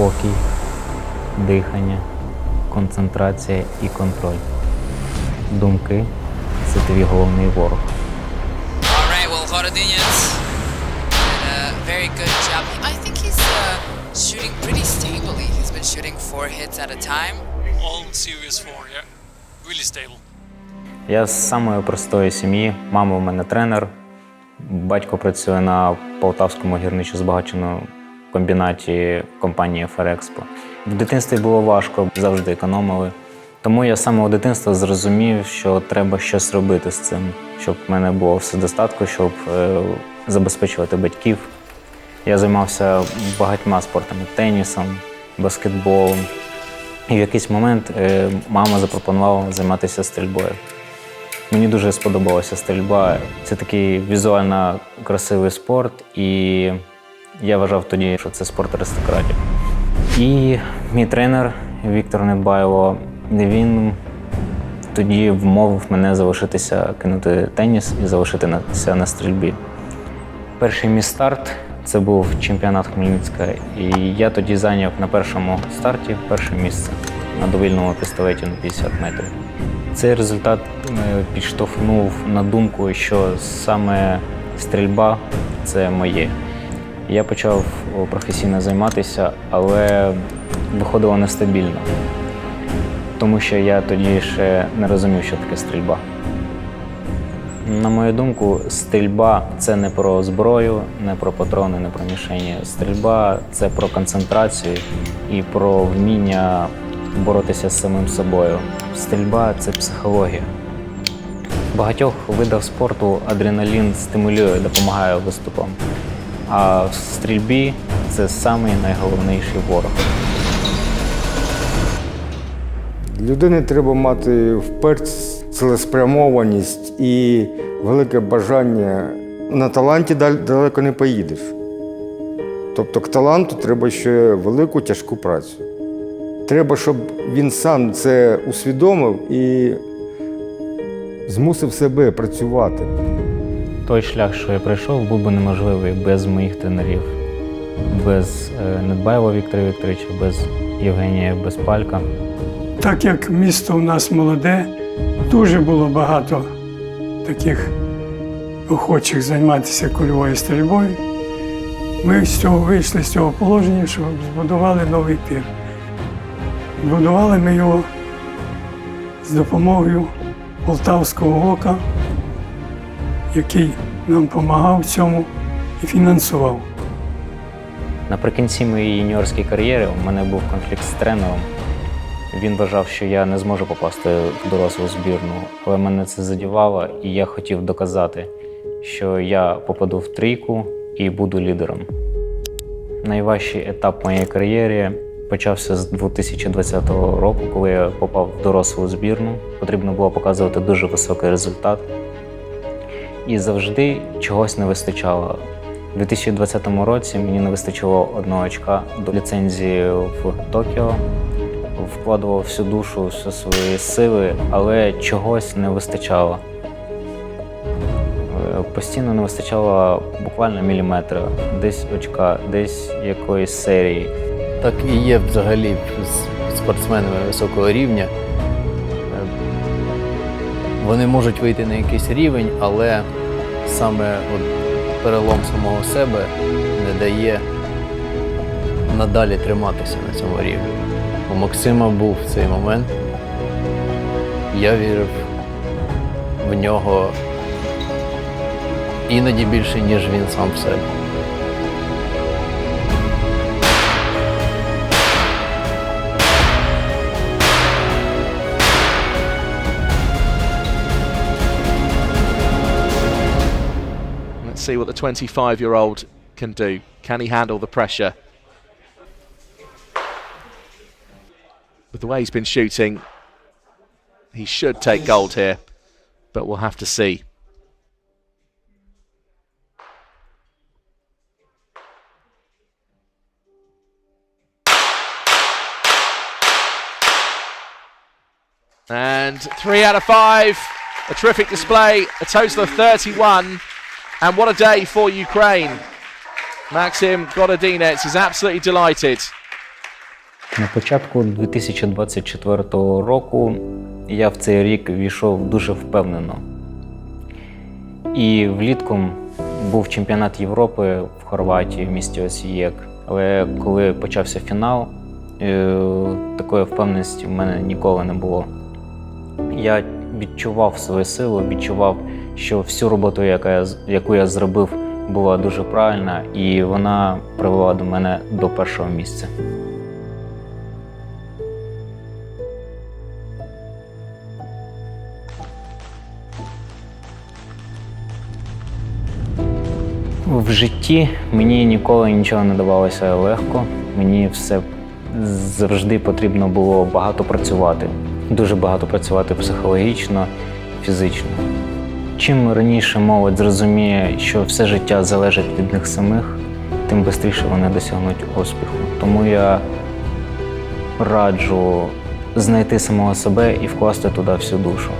спокій, дихання, концентрація і контроль. Думки це твій головний ворог. All well, Horodinets did a very good job. I think he's uh, shooting pretty stably. He's been shooting four hits at a time. All serious four, yeah. Really stable. Я з самої простої сім'ї. Мама у мене тренер. Батько працює на Полтавському гірничо-збагаченому комбінаті компанії Ферекспо. В дитинстві було важко, завжди економили. Тому я з самого дитинства зрозумів, що треба щось робити з цим, щоб в мене було все достатньо, щоб е, забезпечувати батьків. Я займався багатьма спортами: тенісом, баскетболом. І в якийсь момент е, мама запропонувала займатися стрільбою. Мені дуже сподобалася стрільба. Це такий візуально красивий спорт, і я вважав тоді, що це спорт аристократів. І мій тренер Віктор Недбайло, він тоді вмовив мене залишитися кинути теніс і залишитися на стрільбі. Перший мій старт це був чемпіонат Хмельницька, і я тоді зайняв на першому старті перше місце на довільному пістолеті на 50 метрів. Цей результат е, підштовхнув на думку, що саме стрільба це моє. Я почав професійно займатися, але виходило нестабільно, тому що я тоді ще не розумів, що таке стрільба. На мою думку, стрільба це не про зброю, не про патрони, не про мішені. Стрільба це про концентрацію і про вміння боротися з самим собою. Стрільба це психологія. В багатьох видах спорту адреналін стимулює, допомагає виступам. А в стрільбі це самий найголовніший ворог. Людині треба мати вперт цілеспрямованість і велике бажання. На таланті далеко не поїдеш. Тобто к таланту треба ще велику тяжку працю. Треба, щоб він сам це усвідомив і змусив себе працювати. Той шлях, що я пройшов, був би неможливий без моїх тренерів, без е, Недбаєва Віктора Вікторовича, без Євгенія Безпалька. Так як місто у нас молоде, дуже було багато таких охочих займатися кульовою стрільбою. Ми з цього вийшли з цього положення, що збудували новий пір. Збудували ми його з допомогою Полтавського ока, який нам допомагав цьому і фінансував. Наприкінці моєї юніорської кар'єри у мене був конфлікт з тренером. Він вважав, що я не зможу попасти в дорослу збірну, але мене це задівало, і я хотів доказати, що я попаду в трійку і буду лідером. Найважчий етап моєї кар'єри почався з 2020 року, коли я попав в дорослу збірну. Потрібно було показувати дуже високий результат. І завжди чогось не вистачало. У 2020 році мені не вистачило одного очка до ліцензії в Токіо. Вкладував всю душу, всі свої сили, але чогось не вистачало. Е, Постійно не вистачало буквально міліметра, десь очка, десь якоїсь серії. Так і є взагалі з спортсменами високого рівня. Е, Вони можуть вийти на якийсь рівень, але саме от перелом самого себе не дає надалі триматися на цьому рівні. У Максима був цей момент. Я вірив в нього іноді більше, ніж він сам в себе. See what the 25 year old can do. Can he handle the pressure? With the way he's been shooting, he should take gold here, but we'll have to see. And three out of five. A terrific display, a total of 31. And what a day for Ukraine. Maxim Gododinets is absolutely delighted. На початку 2024 року я в цей рік війшов дуже впевнено. І влітку був чемпіонат Європи в Хорватії, в місті Осієк. Але коли почався фінал, е, такої впевненості в мене ніколи не було. Я відчував свою силу, відчував, що всю роботу, яка я, яку я зробив, була дуже правильна, і вона привела до мене до першого місця. В житті мені ніколи нічого не давалося легко. Мені все завжди потрібно було багато працювати. Дуже багато працювати психологічно, фізично. Чим раніше молодь зрозуміє, що все життя залежить від них самих, тим швидше вони досягнуть успіху. Тому я раджу знайти самого себе і вкласти туди всю душу.